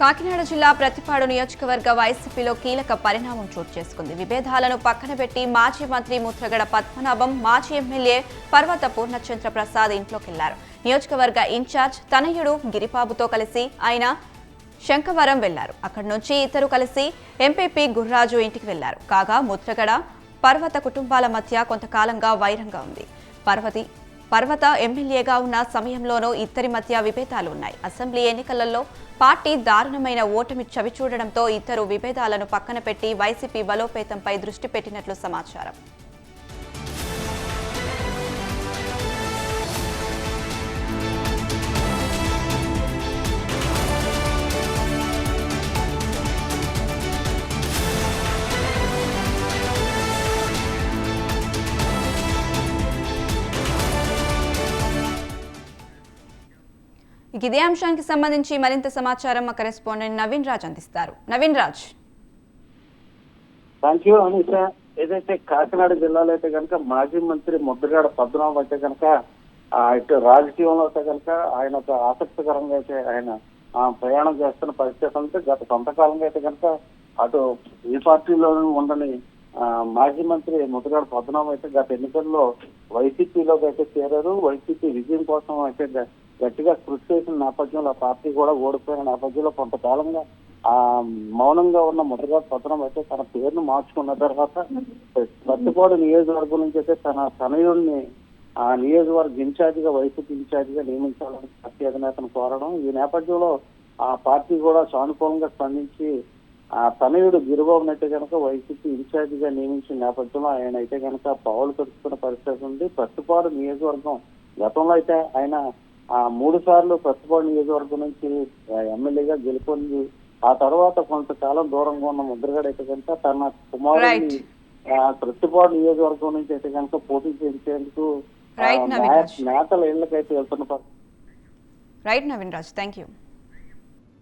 కాకినాడ జిల్లా ప్రతిపాడు నియోజకవర్గ వైసీపీలో కీలక పరిణామం చోటు చేసుకుంది. విభేదాలను పక్కన పెట్టి మాజీ మంత్రి ముత్రగడ పద్మనాభం మాజీ ఎమ్మెల్యే పర్వత పూర్ణచంద్ర ప్రసాద్ ఇంట్లోకెళ్ళారు. నియోజకవర్గ ఇన్ఛార్జ్ తనయుడు గిరిబాబుతో కలిసి ఆయన శంఖవరం వెళ్ళారు. అక్కడి నుంచి ఇద్దరు కలిసి ఎంపీపీ గుర్రాజు ఇంటికి వెళ్ళారు. కాగా ముద్రగడ పర్వత కుటుంబాల మధ్య కొంతకాలంగా వైరంగా ఉంది. పర్వతి పర్వత ఎమ్మెల్యేగా ఉన్న సమయంలోనూ ఇద్దరి మధ్య విభేదాలు ఉన్నాయి అసెంబ్లీ ఎన్నికలలో పార్టీ దారుణమైన ఓటమి చవిచూడడంతో ఇద్దరు విభేదాలను పక్కన పెట్టి వైసీపీ బలోపేతంపై దృష్టి పెట్టినట్లు సమాచారం. ఇక ఇదే అంశానికి సంబంధించి మరింత సమాచారం మా కరెస్పాండెంట్ నవీన్ రాజ్ అందిస్తారు. నవీన్ రాజ్. థ్యాంక్ యూ అనిష ఏదైతే కాకినాడ జిల్లాలో అయితే కనుక మాజీ మంత్రి ముద్రగాడ పద్మనాభం అయితే కనుక ఇటు రాజకీయంలో అయితే కనుక ఆయన ఒక ఆసక్తికరంగా అయితే ఆయన ఆ, ప్రయాణం చేస్తున్న పరిస్థితి అంటే గత కొంతకాలంగా అయితే కనుక అటు ఈ పార్టీలోనూ ఉండని మాజీ మంత్రి ముద్రగాడ పద్మనాభం అయితే గత ఎన్నికల్లో వైసీపీలోకి అయితే చేరారు. వైసీపీ విజయం కోసం అయితే గట్టిగా కృషి చేసిన నేపథ్యంలో ఆ పార్టీ కూడా ఓడిపోయిన నేపథ్యంలో కొంతకాలంగా ఆ మౌనంగా ఉన్న ముద్రగా పత్రం అయితే తన పేరును మార్చుకున్న తర్వాత పత్తిపాడు నియోజకవర్గం నుంచి అయితే తన తనయుడిని ఆ నియోజకవర్గ ఇన్ఛార్జిగా వైసీపీ ఇన్ఛార్జిగా నియమించాలని పార్టీ అధినేతను కోరడం. ఈ నేపథ్యంలో ఆ పార్టీ కూడా సానుకూలంగా స్పందించి ఆ తనయుడు గిరిబాబుని అయితే కనుక వైసీపీ ఇన్ఛార్జిగా నియమించిన నేపథ్యంలో ఆయన అయితే కనుక పావులు కలుపుతున్న పరిస్థితి ఉంది. పట్టుపాడు నియోజకవర్గం గతంలో అయితే ఆయన మూడు సార్లు పత్తిపాడు నియోజకవర్గం నుంచి ఆ, ఎమ్మెల్యేగా గెలుపొంది ఆ తర్వాత కొంతకాలం దూరంగా ఉన్న ముద్రగడ అయితే కనుక తన కుమారుడిని ఆ, ప్రతిపాడు నియోజకవర్గం నుంచి అయితే కనుక పోటీ చేసేందుకు ఆ. నేతల ఇళ్ళకైతే వెళ్తున్న right Naveen Raj thank you